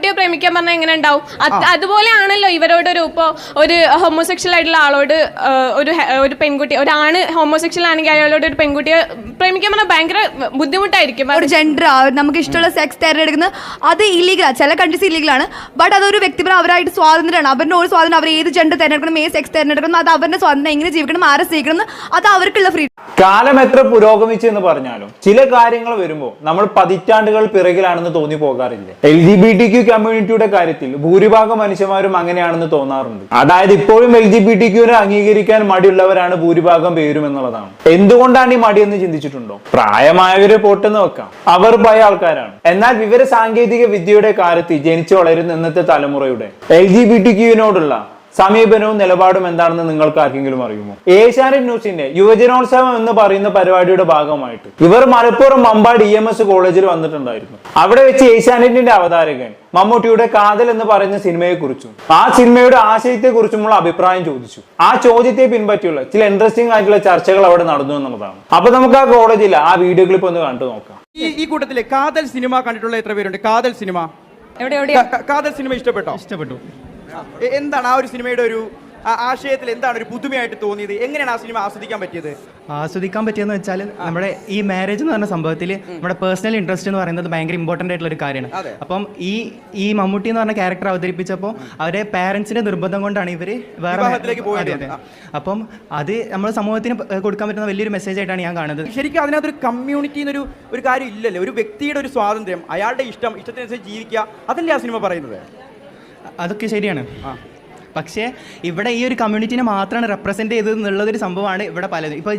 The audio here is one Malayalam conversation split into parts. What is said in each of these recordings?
പെൺകുട്ടിയെ പ്രേമിക്കാൻ പറഞ്ഞാൽ എങ്ങനെ ഉണ്ടാവും? അത് അതുപോലെയാണല്ലോ ഇവരോടൊരു ഇപ്പോ ഒരു ഹോമോസെക്ഷൽ ആയിട്ടുള്ള ആളോട് ഒരു ഒരു പെൺകുട്ടി ഒരാണ് ഹോമോസെക്ഷൽ ആണെങ്കിൽ അയാളോട് ഒരു പെൺകുട്ടിയെ പ്രേമിക്കാൻ പറഞ്ഞാൽ ഭയങ്കര ബുദ്ധിമുട്ടായിരിക്കും. ഒരു ജെൻഡർ നമുക്ക് ഇഷ്ടമുള്ള സെക്സ് തിരഞ്ഞെടുക്കുന്നത് അത് ഇല്ലീഗലാണ് ചില കൺട്രീസ് ഇല്ലീഗലാണ് ബട്ട് അതൊരു വ്യക്തിപരം അവരായിട്ട് സ്വാതന്ത്ര്യമാണ്. അവരുടെ ഒരു സ്വാതന്ത്ര്യം അവർ ഏത് ജെൻഡർ തിരഞ്ഞെടുക്കണം ഏത് സെക്സ് തിരഞ്ഞെടുക്കണം അത് അവരുടെ സ്വാതന്ത്ര്യം എങ്ങനെ ജീവിക്കണം ആരെ സ്നേഹിക്കണം അത് അവർക്കുള്ള ഫ്രീ കാലം എത്ര പുരോഗമിച്ചു എന്ന് പറഞ്ഞാലും ചില കാര്യങ്ങൾ വരുമ്പോൾ നമ്മൾ പതിറ്റാണ്ടുകൾ പിറകിലാണെന്ന് തോന്നി പോകാറില്ല? L G B T Q കമ്മ്യൂണിറ്റിയുടെ കാര്യത്തിൽ ഭൂരിഭാഗം മനുഷ്യന്മാരും അങ്ങനെയാണെന്ന് തോന്നാറുണ്ട്. അതായത് ഇപ്പോഴും എൽ ജി ബി ടി ക്യൂനെ അംഗീകരിക്കാൻ മടിയുള്ളവരാണ് ഭൂരിഭാഗം പേരും എന്നുള്ളതാണ്. എന്തുകൊണ്ടാണ് ഈ മടിയെന്ന് ചിന്തിച്ചിട്ടുണ്ടോ? പ്രായമായവരെ പോട്ടെന്ന് വെക്കാം. അവർ ഭയ ആൾക്കാരാണ്. എന്നാൽ വിവര സാങ്കേതിക വിദ്യയുടെ കാര്യത്തിൽ ജനിച്ചു വളരുന്ന ഇന്നത്തെ തലമുറയുടെ എൽ ജി ബി ടി ക്യൂവിനോടുള്ള സമീപനവും നിലപാടും എന്താണെന്ന് നിങ്ങൾക്ക് ആർക്കെങ്കിലും അറിയുമോ? ഏഷ്യാനെറ്റ് ന്യൂസിന്റെ യുവജനോത്സവം എന്ന് പറയുന്ന പരിപാടിയുടെ ഭാഗമായിട്ട് ഇവർ Malappuram Mampad E M S കോളേജിൽ വന്നിട്ടുണ്ടായിരുന്നു. അവിടെ വെച്ച് ഏഷ്യാനെറ്റിന്റെ അവതാരകൻ മമ്മൂട്ടിയുടെ കാതൽ എന്ന് പറയുന്ന സിനിമയെ കുറിച്ചും ആ സിനിമയുടെ ആശയത്തെ കുറിച്ചുമുള്ള അഭിപ്രായം ചോദിച്ചു. ആ ചോദ്യത്തെ പിൻപറ്റിയുള്ള ചില ഇൻട്രസ്റ്റിംഗ് ആയിട്ടുള്ള ചർച്ചകൾ അവിടെ നടന്നു എന്നുള്ളതാണ്. അപ്പൊ നമുക്ക് ആ കോളേജിൽ ആ വീഡിയോ ക്ലിപ്പ് ഒന്ന് കണ്ടു നോക്കാം. ഈ ഈ കൂട്ടത്തിൽ കാതൽ സിനിമ കണ്ടിട്ടുള്ള എത്ര പേരുണ്ട്? കാതൽ സിനിമ. കാതൽ സിനിമ ഇഷ്ടപ്പെട്ടോ? ഇഷ്ടപ്പെട്ടു. എന്താണ് ആ ഒരു സിനിമയുടെ ഒരു ആശയത്തിൽ എന്താണ് ഒരു പുതുമയായിട്ട് തോന്നിയത്? എങ്ങനെയാണ് ആ സിനിമ ആസ്വദിക്കാൻ പറ്റിയത്? ആസ്വദിക്കാൻ പറ്റിയെന്ന് വെച്ചാൽ നമ്മുടെ ഈ മാരേജ് എന്ന് പറഞ്ഞ സംഭവത്തിൽ നമ്മുടെ പേഴ്സണൽ ഇൻട്രസ്റ്റ് എന്ന് പറയുന്നത് ഭയങ്കര ഇമ്പോർട്ടന്റ് ആയിട്ടുള്ള ഒരു കാര്യമാണ്. അപ്പം ഈ ഈ മമ്മൂട്ടി എന്ന് പറഞ്ഞ ക്യാരക്ടർ അവതരിപ്പിച്ചപ്പോൾ അവരെ പാരൻസിന്റെ നിർബന്ധം കൊണ്ടാണ് ഇവർ വേറെ പോയത്. അപ്പം അത് നമ്മുടെ സമൂഹത്തിന് കൊടുക്കാൻ പറ്റുന്ന വലിയൊരു മെസ്സേജ് ആയിട്ടാണ് ഞാൻ കാണുന്നത്. ശരിക്കും അതിനകത്തൊരു കമ്മ്യൂണിറ്റി എന്നൊരു ഒരു കാര്യം ഇല്ലല്ലോ. ഒരു വ്യക്തിയുടെ ഒരു സ്വാതന്ത്ര്യം അയാളുടെ ഇഷ്ടം ഇഷ്ടത്തിനനുസരിച്ച് ജീവിക്കുക അതല്ലേ ആ സിനിമ പറയുന്നത്? അതൊക്കെ ശരിയാണ്. പക്ഷേ ഇവിടെ ഈ ഒരു കമ്മ്യൂണിറ്റിനെ മാത്രമാണ് റെപ്രസെന്റ് ചെയ്തത് എന്നുള്ളൊരു സംഭവമാണ് ഇവിടെ പലതും. ഇപ്പോൾ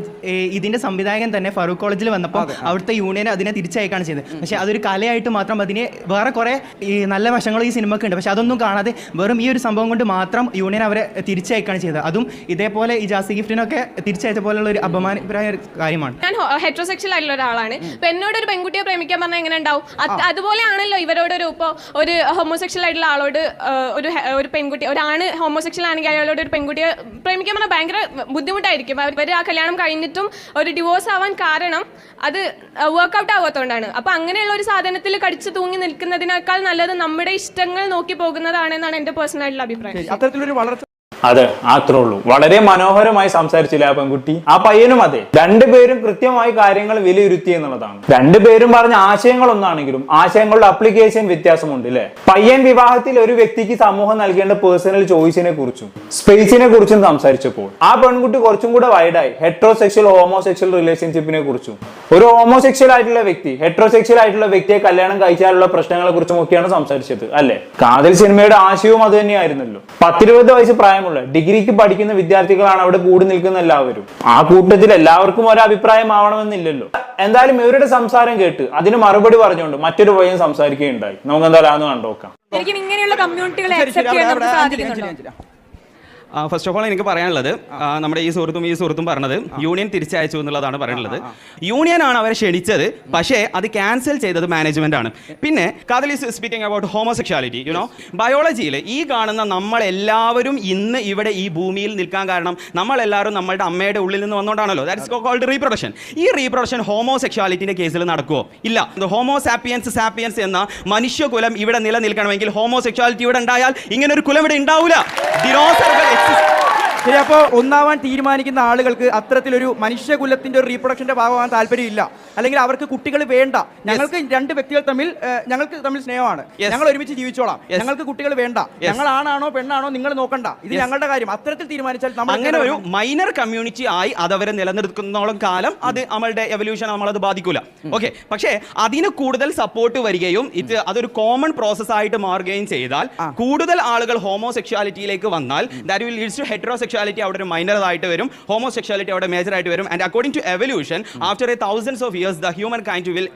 ഇതിന്റെ സംവിധായകൻ തന്നെ ഫറൂഖ് കോളേജിൽ വന്നപ്പോൾ അവിടുത്തെ യൂണിയൻ അതിനെ തിരിച്ചയക്കാണ് ചെയ്തത്. പക്ഷേ അതൊരു കലയായിട്ട് മാത്രം അതിനെ വേറെ കുറേ ഈ നല്ല വശങ്ങൾ ഈ സിനിമയ്ക്ക് ഉണ്ട്. പക്ഷേ അതൊന്നും കാണാതെ വെറും ഈ ഒരു സംഭവം കൊണ്ട് മാത്രം യൂണിയൻ അവരെ തിരിച്ചയക്കാണ് ചെയ്തത്. അതും ഇതേപോലെ ഈ ജാസി ഗിഫ്റ്റിനൊക്കെ തിരിച്ചയച്ച പോലുള്ള ഒരു അപമാനപരമായ ഒരു കാര്യമാണ്. ഞാൻ ഹെട്രോസെക്ഷൽ ആയിട്ടുള്ള ഒരാളാണ്. ഇപ്പം എന്നോട് ഒരു പെൺകുട്ടിയെ പ്രേമിക്കാൻ പറഞ്ഞാൽ എങ്ങനെ ഉണ്ടാവും? അത് അതുപോലെയാണല്ലോ ഇവരോടൊരു ഇപ്പോ ഒരു ഹോമോസെക്ഷൽ ആയിട്ടുള്ള ആളോട് ഒരു ഒരു പെൺകുട്ടി ഒരാണ് ഹോമോസെക്ഷൽ ആണെങ്കിൽ അയാളോട് ഒരു പെൺകുട്ടിയെ പ്രേമിക്കാൻ പറഞ്ഞാൽ ഭയങ്കര ബുദ്ധിമുട്ടായിരിക്കും. അവർ ആ കല്യാണം കഴിഞ്ഞിട്ടും ഒരു ഡിവോഴ്സ് ആവാൻ കാരണം അത് വർക്ക്ഔട്ട് ആവാത്തതുകൊണ്ടാണ് അപ്പൊ അങ്ങനെയുള്ള ഒരു സാധനത്തിൽ കടിച്ചു തൂങ്ങി നിൽക്കുന്നതിനേക്കാൾ നല്ലത് നമ്മുടെ ഇഷ്ടങ്ങൾ നോക്കി പോകുന്നതാണെന്നാണ് എന്റെ പേഴ്സണലായിട്ടുള്ള അഭിപ്രായം. അതെ അത്രേ ഉള്ളൂ. വളരെ മനോഹരമായി സംസാരിച്ചില്ല ആ പെൺകുട്ടി? ആ പയ്യനും അതെ. രണ്ടുപേരും കൃത്യമായി കാര്യങ്ങൾ വിലയിരുത്തി എന്നുള്ളതാണ്. രണ്ടുപേരും പറഞ്ഞ ആശയങ്ങൾ ഒന്നാണെങ്കിലും ആശയങ്ങളുടെ അപ്ലിക്കേഷൻ വ്യത്യാസമുണ്ട് അല്ലെ പയ്യൻ വിവാഹത്തിൽ ഒരു വ്യക്തിക്ക് സമൂഹം നൽകേണ്ട പേഴ്സണൽ ചോയ്സിനെ കുറിച്ചും സ്പേസിനെ കുറിച്ചും സംസാരിച്ചപ്പോൾ. ആ പെൺകുട്ടി കുറച്ചും കൂടെ വൈഡായി. ഹെട്രോസെക്ഷൽ ഹോമോസെക്ഷൽ റിലേഷൻഷിപ്പിനെ കുറിച്ചും. ഒരു ഹോമോസെക്ഷൽ ആയിട്ടുള്ള വ്യക്തി ഹെട്രോസെക്ഷൽ ആയിട്ടുള്ള വ്യക്തിയെ കല്യാണം കഴിച്ചാലുള്ള പ്രശ്നങ്ങളെ കുറിച്ചും ഒക്കെയാണ് സംസാരിച്ചത് അല്ലെ? കാതൽ സിനിമയുടെ ആശയവും അത് തന്നെയായിരുന്നല്ലോ. പത്തിരുപത് വയസ്സ് പ്രായമുള്ള ഡിഗ്രിക്ക് പഠിക്കുന്ന വിദ്യാർത്ഥികളാണ് അവിടെ കൂടി നിൽക്കുന്ന എല്ലാവരും. ആ കൂട്ടത്തിൽ എല്ലാവർക്കും ഒരു അഭിപ്രായം ആവണമെന്നില്ലല്ലോ എന്തായാലും ഇവരുടെ സംസാരം കേട്ട് അതിന് മറുപടി പറഞ്ഞുകൊണ്ട് മറ്റൊരു പയ്യൻ സംസാരിക്കുകയുണ്ടായി. നമുക്ക് എന്തായാലും അതൊന്ന് കണ്ടോക്കാം ഇങ്ങനെയുള്ള കമ്മ്യൂണിറ്റികളെ ഫസ്റ്റ് ഓഫ് ഓൾ എനിക്ക് പറയാനുള്ളത് നമ്മുടെ ഈ സുഹൃത്തും ഈ സുഹൃത്തും പറഞ്ഞത് യൂണിയൻ തിരിച്ചയച്ചു എന്നുള്ളതാണ് പറയുന്നത് യൂണിയൻ ആണ് അവരെ ക്ഷണിച്ചത് പക്ഷേ അത് ക്യാൻസൽ ചെയ്തത് മാനേജ്മെന്റ് ആണ്. പിന്നെ Kaathal is speaking about homosexuality you know ബയോളജിയിൽ ഈ കാണുന്ന നമ്മളെല്ലാവരും ഇന്ന് ഇവിടെ ഈ ഭൂമിയിൽ നിൽക്കാൻ കാരണം നമ്മളെല്ലാവരും നമ്മളുടെ അമ്മയുടെ ഉള്ളിൽ നിന്ന് വന്നുകൊണ്ടാണല്ലോ ദാറ്റ്സ് കോൾഡ് റീപ്രൊഡക്ഷൻ ഈ റീപ്രൊഡക്ഷൻ ഹോമോസെക്ഷാലിറ്റിന്റെ കേസിൽ നടക്കുമോ ഇല്ല. ഹോമോ സാപ്പിയൻസ് സാപ്പിയൻസ് എന്ന മനുഷ്യകുലം ഇവിടെ നിലനിൽക്കണമെങ്കിൽ ഹോമോസെക്ഷാലിറ്റി ഇവിടെ ഉണ്ടായാൽ ഇങ്ങനെ ഒരു കുലം ഇവിടെ ഉണ്ടാവില്ല Texas. ശരി അപ്പോ ഒന്നാവാൻ തീരുമാനിക്കുന്ന ആളുകൾക്ക് അത്തരത്തിലൊരു മനുഷ്യകുലത്തിന്റെ ഒരു റീപ്രൊഡക്ഷന്റെ ഭാഗമാകാൻ താല്പര്യമില്ല. അല്ലെങ്കിൽ അവർക്ക് കുട്ടികൾ വേണ്ട. ഞങ്ങൾക്ക് രണ്ട് വ്യക്തികൾ തമ്മിൽ ഏഹ്, ഞങ്ങൾക്ക് തമ്മിൽ സ്നേഹമാണ്. ഞങ്ങൾ ഒരുമിച്ച് ജീവിച്ചോളാം. ഞങ്ങൾക്ക് കുട്ടികൾ വേണ്ട. ഞങ്ങൾ ആണാണോ പെണ്ണാണോ നിങ്ങൾ നോക്കണ്ട. ഇത് ഞങ്ങളുടെ കാര്യം. അത്തരത്തിൽ തീരുമാനിച്ചാൽ നമ്മൾ അങ്ങനെ ഒരു മൈനർ കമ്മ്യൂണിറ്റി ആയി അതവരെ നിലനിർത്തുന്നോളം കാലം അത് നമ്മളുടെ എവല്യൂഷൻ നമ്മളത് ബാധിക്കൂല. ഓക്കെ പക്ഷേ അതിന് കൂടുതൽ സപ്പോർട്ട് വരികയും ഇത് അതൊരു കോമൺ പ്രോസസ് ആയിട്ട് മാറുകയും ചെയ്താൽ കൂടുതൽ ആളുകൾ ഹോമോസെക്ഷാലിറ്റിയിലേക്ക് വന്നാൽ that will leads to heterosexuality അവിടെ ഒരു മൈനർ ആയിട്ട് വരും. ഹോമോസെക്ഷാലിറ്റി അവിടെ മേജർ ആയിട്ട് വരും. And according to evolution after a thousands of years the human kind will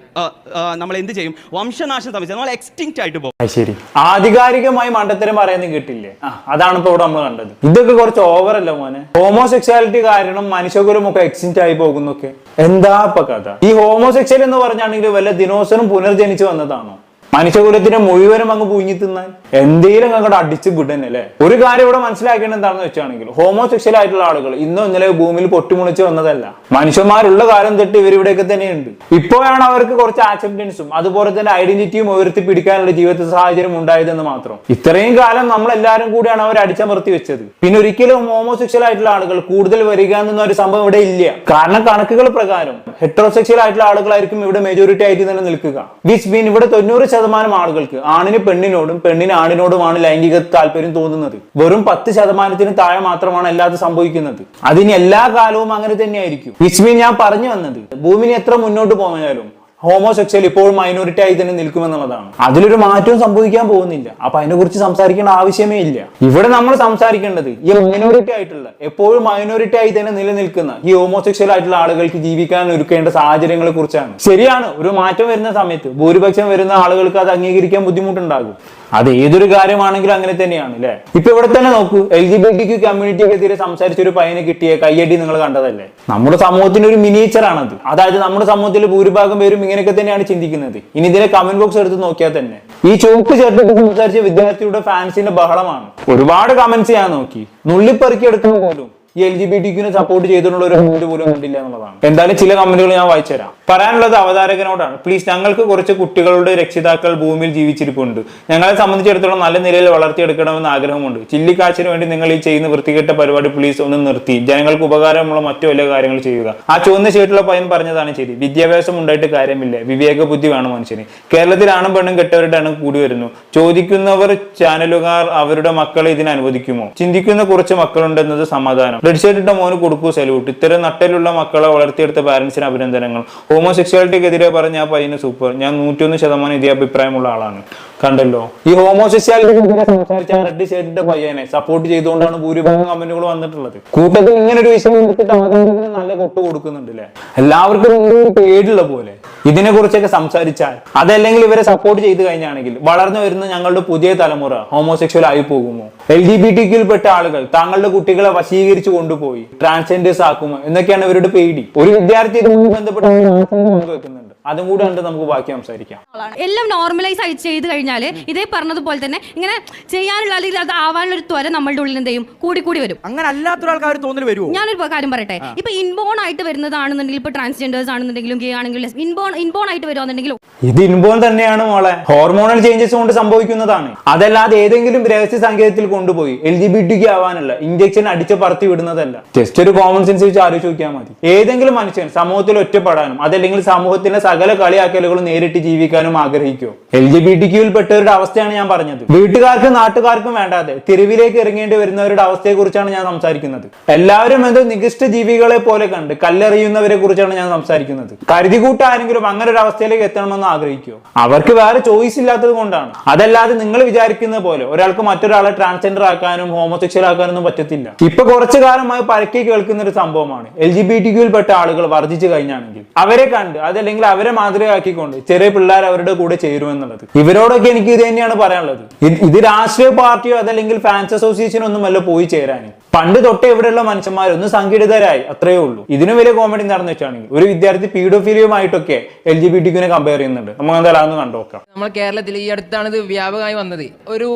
നമ്മൾ എന്ത് ചെയ്യും? വംശനാശം സംബന്ധിച്ച് നമ്മൾ എക്സ്റ്റിങ്റ്റ് ആയിട്ട് പോകും. ശരി. ആധികാരികമായി മണ്ടത്തരം പറയുന്നത് കിട്ടില്ലേ? അതാണ് ഇപ്പോൾ ഇവിടെ നമ്മൾ കണ്ടത്. ഇതൊക്കെ കുറച്ച് ഓവർ അല്ല മോനെ? ഹോമോസെക്ഷാലിറ്റി കാരണം മനുഷ്യകുലം ഒക്കെ എക്സ്റ്റിങ്റ്റ് ആയി പോകുന്നൊക്കെ. എന്താ ഇപ്പൊ കഥ? ഈ ഹോമോസെക്ഷൽ എന്ന് പറഞ്ഞാണെങ്കിൽ വല്ല ദിനോസറും പുനർജനിച്ചു വന്നതാണോ? മനുഷ്യകുലത്തിനെ മുഴുവനും അങ്ങ് പുഞ്ഞി തിന്നാൻ എന്തെങ്കിലും അങ്ങോട്ട് അടിച്ചു അല്ലേ? ഒരു കാര്യം ഇവിടെ മനസ്സിലാക്കേണ്ടത് എന്താണെന്ന് വെച്ചാണെങ്കിൽ ഹോമോസെക്ഷൽ ആയിട്ടുള്ള ആളുകൾ ഇന്നും ഇന്നലെ ഭൂമിയിൽ പൊട്ടിമുളിച്ച് വന്നതല്ല. മനുഷ്യന്മാരുള്ള കാലം തൊട്ട് ഇവരിവിടെയൊക്കെ തന്നെയുണ്ട്. ഇപ്പോഴാണ് അവർക്ക് കുറച്ച് ആക്സെപ്റ്റൻസും അതുപോലെ തന്നെ ഐഡന്റിറ്റിയും ഉയർത്തി പിടിക്കാനുള്ള ജീവിത സാഹചര്യം ഉണ്ടായതെന്ന് മാത്രം. ഇത്രയും കാലം നമ്മൾ എല്ലാവരും കൂടിയാണ് അവർ അടിച്ചമർത്തി വെച്ചത്. പിന്നെ ഒരിക്കലും ഹോമോസെക്ഷൽ ആയിട്ടുള്ള ആളുകൾ കൂടുതൽ വരിക എന്ന ഒരു സംഭവം ഇവിടെ ഇല്ല. കാരണം കണക്കുകൾ പ്രകാരം ഹെട്രോസെക്ഷൽ ആയിട്ടുള്ള ആളുകളായിരിക്കും ഇവിടെ മെജോറിറ്റി ആയിട്ട് തന്നെ നിൽക്കുക വിച്ച് മീൻ ഇവിടെ തൊണ്ണൂറ് ശതമാനം ആളുകൾക്ക് ആണിന് പെണ്ണിനോടും പെണ്ണിന് ആണിനോടുമാണ് ലൈംഗിക താല്പര്യം തോന്നുന്നത്. വെറും പത്ത് ശതമാനത്തിന് താഴെ മാത്രമാണ് അല്ലാതെ സംഭവിക്കുന്നത്. അതിന് എല്ലാ കാലവും അങ്ങനെ തന്നെയായിരിക്കും. വിസ്മി ഞാൻ പറഞ്ഞു വന്നത് ഭൂമിന് എത്ര മുന്നോട്ട് പോയാലും ഹോമോസെക്ഷൽ ഇപ്പോഴും മൈനോറിറ്റി ആയി തന്നെ നിൽക്കുമെന്നുള്ളതാണ്. അതിലൊരു മാറ്റവും സംഭവിക്കാൻ പോകുന്നില്ല. അപ്പൊ അതിനെ കുറിച്ച് സംസാരിക്കേണ്ട ആവശ്യമേ ഇല്ല. ഇവിടെ നമ്മൾ സംസാരിക്കേണ്ടത് ഈ മൈനോറിറ്റി ആയിട്ടുള്ള എപ്പോഴും മൈനോറിറ്റി ആയി തന്നെ നിലനിൽക്കുന്ന ഈ ഹോമോസെക്ഷൽ ആയിട്ടുള്ള ആളുകൾക്ക് ജീവിക്കാൻ ഒരുക്കേണ്ട സാഹചര്യങ്ങളെ കുറിച്ചാണ്. ശരിയാണ് ഒരു മാറ്റം വരുന്ന സമയത്ത് ഭൂരിപക്ഷം വരുന്ന ആളുകൾക്ക് അത് അംഗീകരിക്കാൻ ബുദ്ധിമുട്ടുണ്ടാകും. അത് ഏതൊരു കാര്യമാണെങ്കിലും അങ്ങനെ തന്നെയാണ് അല്ലെ? ഇപ്പൊ ഇവിടെ തന്നെ നോക്കൂ L G B T Q കമ്മ്യൂണിറ്റിക്കെതിരെ സംസാരിച്ച ഒരു പയ്യനെ കിട്ടിയ കയ്യടി നിങ്ങൾ കണ്ടതല്ലേ? നമ്മുടെ സമൂഹത്തിന്റെ ഒരു മിനിയേച്ചർ ആണത് അതായത് നമ്മുടെ സമൂഹത്തിൽ ഭൂരിഭാഗം പേരും ഇങ്ങനെയൊക്കെ തന്നെയാണ് ചിന്തിക്കുന്നത്. ഇനി ഇതിനെ കമന്റ് ബോക്സ് എടുത്ത് നോക്കിയാൽ തന്നെ. ഈ ചോക്ക് ചേർത്തിട്ട് സംസാരിച്ച വിദ്യാർത്ഥിയുടെ ഫാൻസിന്റെ ബഹളമാണ്. ഒരുപാട് കമന്റ്സ് ഞാൻ നോക്കി. നുള്ളിപ്പെറുക്കി എടുക്കുന്ന പോലും. ഈ എൽ ജി ബി ടിക്കിനെ സപ്പോർട്ട് ചെയ്തിട്ടുള്ള ഒരു കമന്റ് പോലും കണ്ടില്ല എന്നുള്ളതാണ്. എന്തായാലും ചില കമന്റുകൾ ഞാൻ വായിച്ചുതരാം. പറയാനുള്ളത് അവതാരകനോടാണ്. പ്ലീസ് ഞങ്ങൾക്ക് കുറച്ച് കുട്ടികളുടെ രക്ഷിതാക്കൾ ഭൂമിയിൽ ജീവിച്ചിരിപ്പുണ്ട്. ഞങ്ങളെ സംബന്ധിച്ചിടത്തോളം നല്ല നിലയിൽ വളർത്തിയെടുക്കണമെന്ന് ആഗ്രഹമുണ്ട്. ചില്ലിക്കാച്ചിന് വേണ്ടി നിങ്ങൾ ഈ ചെയ്യുന്ന വൃത്തികെട്ട പരിപാടി പ്ലീസ് ഒന്ന് നിർത്തി. ജനങ്ങൾക്ക് ഉപകാരമുള്ള മറ്റു വല്ല കാര്യങ്ങൾ ചെയ്യുക. ആ ചുവന്ന ഷീട്ടുള്ള പയ്യൻ പറഞ്ഞതാണ് ശരി. വിദ്യാഭ്യാസം ഉണ്ടായിട്ട് കാര്യമില്ല. വിവേക ബുദ്ധി വേണം മനുഷ്യന്. കേരളത്തിൽ ആണും പെണ്ണും കെട്ടവരുടെ എണ്ണം കൂടി വരുന്നു. ചോദിക്കുന്നവർ ചാനലുകാർ അവരുടെ മക്കളെ ഇതിനനുവദിക്കുമോ ചിന്തിക്കുന്ന കുറച്ച് മക്കളുണ്ടെന്നത് സമാധാനം. റെഡ് ഷർട്ട് ഇട്ട മോന് കൊടുക്കൂ സല്യൂട്ട് ഇത്തരം നട്ടലുള്ള മക്കളെ വളർത്തിയെടുത്ത പാരന്റ്സിന് അഭിനന്ദനങ്ങൾ. ഹോമോസെക്സ്വാലിറ്റിക്കെതിരെ പറഞ്ഞ ആ പയ്യന് സൂപ്പർ ഞാൻ നൂറ്റൊന്ന് ശതമാനം ഇതേ അഭിപ്രായമുള്ള ആളാണ്. കണ്ടല്ലോ. ഈ ഹോമോസെക്ഷ്വാലിറ്റിക്കെതിരെ സംസാരിച്ച റെഡ് ഷർട്ടിന്റെ പയ്യനെ സപ്പോർട്ട് ചെയ്തുകൊണ്ടാണ് ഭൂരിഭാഗം കമന്റുകൾ വന്നിട്ടുള്ളത്. കൂട്ടത്തിൽ ഇങ്ങനെ ഒരു വിഷയം എടുത്തിട്ട് അവതാരകന് നല്ല കൊട്ട് കൊടുക്കുന്നുണ്ട് അല്ലെ എല്ലാവർക്കും എന്തോ ഒരു പേടിയുള്ള പോലെ. ഇതിനെ കുറിച്ചൊക്കെ സംസാരിച്ചാൽ അതല്ലെങ്കിൽ ഇവരെ സപ്പോർട്ട് ചെയ്ത് കഴിഞ്ഞാണെങ്കിൽ വളർന്നു വരുന്ന ഞങ്ങളുടെ പുതിയ തലമുറ ഹോമോസെക്ഷൽ ആയി പോകുമോ? എൽ ജി ബി ടിക്കിൽ പെട്ട ആളുകൾ തങ്ങളുടെ കുട്ടികളെ വശീകരിച്ചു കൊണ്ടുപോയി ട്രാൻസ്ജെൻഡേഴ്സ് ആക്കുമോ എന്നൊക്കെയാണ് ഇവരുടെ പേടി. ഒരു വിദ്യാർത്ഥി ഇതുമായി ബന്ധപ്പെട്ട് ആശങ്ക അതും കൂടെ നമുക്ക് ബാക്കി സംസാരിക്കാം. എല്ലാം നോർമലൈസ് ചെയ്ത് കഴിഞ്ഞാൽ ഇതേ പറഞ്ഞതുപോലെ തന്നെ ഇങ്ങനെ ചെയ്യാനുള്ള അല്ലെങ്കിൽ അത് ആവാനുള്ള ഒരു ത്വര നമ്മളുടെ ഉള്ളിൽ എന്ത് ചെയ്യും കൂടി കൂടി വരും അങ്ങനെ അല്ലാത്തൊരാൾക്കാർ തോന്നൽ വരുമോ ഞാനൊരു കാര്യം പറയട്ടെ. ഇപ്പൊ ഇൻബോൺ ആയിട്ട് വരുന്നതാണെന്നുണ്ടെങ്കിൽ ഇപ്പൊ ട്രാൻസ്ജെൻഡേഴ്സ് ആണെന്നുണ്ടെങ്കിലും ഗേ ആണെങ്കിലും ഇൻബോൺ ഇൻബോൺ ആയിട്ട് വരുവാണെന്നുണ്ടെങ്കിലും ഇത് ഇൻബോൺ തന്നെയാണ് മോളെ. ഹോർമോണൽ ചേഞ്ചസ് കൊണ്ട് സംഭവിക്കുന്നതാണ്. അതല്ലാതെ ഏതെങ്കിലും രഹസ്യ സങ്കേതത്തിൽ കൊണ്ടുപോയി. എൽ ജി ബി ടിക്ക് ആവാനുള്ള ഇഞ്ചക്ഷൻ അടിച്ച് പറത്തി വിടുന്നതല്ല. ജസ്റ്റ് ഒരു കോമൺ സെൻസ് വെച്ച് ആലോചിച്ച് നോക്കിയാൽ മതി. ഏതെങ്കിലും മനുഷ്യൻ സമൂഹത്തിൽ ഒറ്റപ്പെടാനും അതല്ലെങ്കിൽ സമൂഹത്തിന്റെ സകല കളിയാക്കലുകളും നേരിട്ട് ജീവിക്കാനും ആഗ്രഹിക്കും? എൽ ജി ബി ടിക്യൂൽ പെട്ടവരുടെ അവസ്ഥയാണ് ഞാൻ പറഞ്ഞത്. വീട്ടുകാർക്കും നാട്ടുകാർക്കും വേണ്ടാതെ തെരുവിലേക്ക് ഇറങ്ങേണ്ടി വരുന്നവരുടെ അവസ്ഥയെ കുറിച്ചാണ് ഞാൻ സംസാരിക്കുന്നത്. എല്ലാവരും എന്തോ നികിഷ്ട ജീവികളെ പോലെ കണ്ട് കല്ലെറിയുന്നവരെ കുറിച്ചാണ് ഞാൻ സംസാരിക്കുന്നത്. കരുതി കൂട്ടാരെങ്കിലും അങ്ങനെ ഒരു അവസ്ഥയിലേക്ക് എത്തണമെന്ന് ആഗ്രഹിക്കുമോ അവർക്ക് വേറെ ചോയ്സ് ഇല്ലാത്തത് കൊണ്ടാണ്. അതല്ലാതെ നിങ്ങൾ വിചാരിക്കുന്ന പോലെ ഒരാൾക്ക് മറ്റൊരാളെ ട്രാൻസ്ജെൻഡർ ആക്കാനും ഹോമോസെക്ഷൽ ആക്കാനൊന്നും പറ്റത്തില്ല. ഇപ്പൊ കുറച്ചു കാലമായി പരക്കെ കേൾക്കുന്ന ഒരു സംഭവമാണ് എൽ ജി ബി ടി പെട്ട ആളുകൾ വർദ്ധിച്ചു കഴിഞ്ഞാണെങ്കിൽ അവരെ കണ്ട് അതല്ലെങ്കിൽ അവരെ മാതൃകയാക്കിക്കൊണ്ട് ചെറിയ പിള്ളേർ അവരുടെ കൂടെ ചേരുമെന്നുള്ളത്. ഇവരോടൊക്കെ എനിക്ക് ഇത് തന്നെയാണ് പറയാനുള്ളത്. ഇത് രാഷ്ട്രീയ പാർട്ടിയോ അതല്ലെങ്കിൽ ഫാൻസ് അസോസിയേഷനോ ഒന്നുമല്ല പോയി ചേരാൻ പണ്ട് തൊട്ടേ ഇവിടെയുള്ള മനുഷ്യന്മാരൊന്ന് സംഘടിതരായി അത്രയേ ഉള്ളൂ. ഇതിനു വലിയ കോമഡി നടന്നു വെച്ചാണെങ്കിൽ ഒരു വിദ്യാർത്ഥി പീഡോഫീലിയുമായിട്ടൊക്കെ എൽ ജി ബി ടിക്കിനെ കമ്പയർ ചെയ്യുന്നുണ്ട്. നമുക്ക് എന്തായാലും അതൊന്ന് കണ്ടോക്കാം നമ്മൾ കേരളത്തിൽ ഈ അടുത്താണ് ഇത് വ്യാപകമായി വന്നത്. ഒരു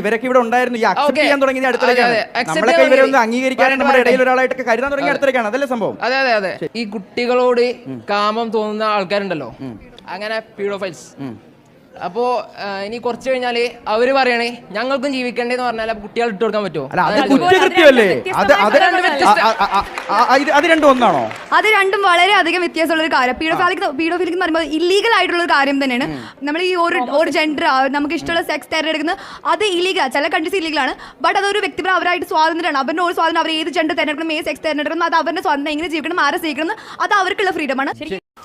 ഇവരൊക്കെ ഇവിടെ ഉണ്ടായിരുന്നു. ഈ അക്സെപ്റ്റ് ചെയ്യാൻ തുടങ്ങിയത് അടുത്തേക്കാണ് ഇവരെ ഒന്ന് തുടങ്ങി. അംഗീകരിക്കാൻ നമ്മുടെ ഇടയിൽ പറയട്ടെ. ഒരാളായിട്ടൊക്കെ കരുതാൻ തുടങ്ങിയ അടുത്തേക്കാണ് അതല്ലേ സംഭവം? അതെ അതെ അതെ. ഈ കുട്ടികളോട് കാമം തോന്നുന്ന ആൾക്കാരുണ്ടല്ലോ. അങ്ങനെ പീഡോഫൈൽസ്. അപ്പോ ഇനി കുറച്ച് കഴിഞ്ഞാൽ അവർ പറയണേ ഞങ്ങൾക്കും ജീവിക്കണ്ടേന്ന് പറഞ്ഞാൽ കുട്ടികൾ ഇട്ട് കൊടുക്കാൻ പറ്റുമോ അല്ല അത് കുറ്റകൃത്യമല്ലേ? അത് അത് രണ്ട് അത് ഒന്നാണോ? അത് രണ്ടും വളരെ അധികം വ്യത്യാസമുള്ള ഒരു കാര്യം. പീഡോഫിലിക് പീഡോഫിലിക് എന്ന് പറയുമ്പോൾ ഇല്ലീഗൽ ആയിട്ടുള്ള ഒരു കാര്യം തന്നെയാണ്. നമ്മൾ ഈ ഒരു ഒരു ജെൻഡർ നമുക്ക് ഇഷ്ടമുള്ള സെക്സ് തിരഞ്ഞെടുക്കുന്നത് അത് ഇല്ലീഗൽ ചില കൺട്രീസ് ഇല്ലീഗലാണ് ബട്ട് അതൊരു വ്യക്തിപരം അവരായിട്ട് സ്വാതന്ത്ര്യമാണ്. അവരുടെ ഒരു സ്വാതന്ത്ര്യം അവർ ഏത് ജെൻഡർ തിരഞ്ഞെടുക്കണം ഏത് സെക്സ് തിരഞ്ഞെടുക്കണം അത് അവരുടെ സ്വാതന്ത്ര്യം എങ്ങനെ ജീവിക്കണം ആരെ സ്വീകരിക്കണം അത് അവർക്കുള്ള ഫ്രീഡമാണ്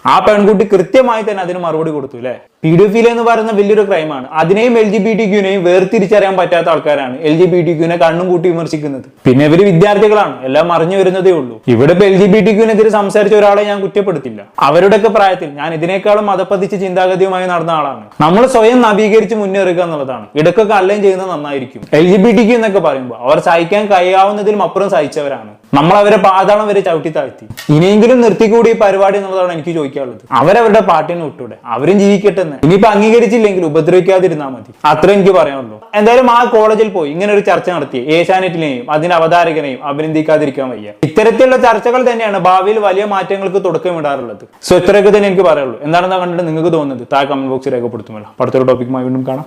ആ പെൺകുട്ടി കൃത്യമായി തന്നെ അതിന് മറുപടി കൊടുത്തു അല്ലെ പീഡിയോഫീൽ എന്ന് പറയുന്ന വലിയൊരു ക്രൈമാണ് അതിനെയും എൽ ജി ബി ടി ക്യൂനെയും വേർതിരിച്ചറിയാൻ പറ്റാത്ത ആൾക്കാരാണ് എൽ ജി ബി ടി ക്യൂനെ കണ്ണും കൂട്ടി വിമർശിക്കുന്നത്. പിന്നെ ഇവർ വിദ്യാർത്ഥികളാണ്. എല്ലാം മറിഞ്ഞു വരുന്നതേ ഉള്ളൂ. ഇവിടെ ഇപ്പൊ എൽ ജി ബി ടി ക്യൂനെതിരെ സംസാരിച്ച ഒരാളെ ഞാൻ കുറ്റപ്പെടുത്തില്ല. അവരുടെയൊക്കെ പ്രായത്തിൽ ഞാൻ ഇതിനേക്കാളും മതപ്പതിച്ച് ചിന്താഗതിയുമായി നടന്ന ആളാണ്. നമ്മൾ സ്വയം നവീകരിച്ച് മുന്നേറുക എന്നുള്ളതാണ്. ഇടക്കൊക്കെ അല്ലയും ചെയ്യുന്നത് നന്നായിരിക്കും. L G B T Q എന്നൊക്കെ പറയുമ്പോൾ അവർ സഹിക്കാൻ കഴിയാവുന്നതിലും അപ്പുറം സഹിച്ചവരാണ്. നമ്മൾ അവരെ പാതാളം വരെ ചവിട്ടി താഴ്ത്തി. ഇനിയെങ്കിലും നിർത്തിക്കൂടി ഈ പരിപാടി എന്നുള്ളതാണ് എനിക്ക് ചോദിക്കാനുള്ളത്. അവരവരുടെ പാട്ടിന് വിട്ടൂടെ. അവരും ജീവിക്കട്ടെ എന്ന് ഇനിയിപ്പോ അംഗീകരിച്ചില്ലെങ്കിൽ ഉപദ്രവിക്കാതിരുന്നാൽ മതി. അത്രേ എനിക്ക് പറയാനുള്ളൂ. എന്തായാലും ആ കോളേജിൽ പോയി ഇങ്ങനെ ഒരു ചർച്ച നടത്തി. ഏഷ്യാനെറ്റിനെയും അതിന്റെ അവതാരകനെയും അഭിനന്ദിക്കാതിരിക്കാൻ വയ്യ. ഇത്തരത്തിലുള്ള ചർച്ചകൾ തന്നെയാണ് ഭാവിയിൽ വലിയ മാറ്റങ്ങൾക്ക് തുടക്കമിടാറുള്ളത് സോ ഇത്രയൊക്കെ തന്നെ എനിക്ക് പറയുള്ളൂ എന്താണെന്ന് കണ്ടിട്ട് നിങ്ങൾക്ക് തോന്നുന്നത്? താഴെ കമന്റ് ബോക്സിൽ രേഖപ്പെടുത്തുമല്ലോ. അടുത്തൊരു ടോപ്പിക്കുമായി വീണ്ടും കാണാം.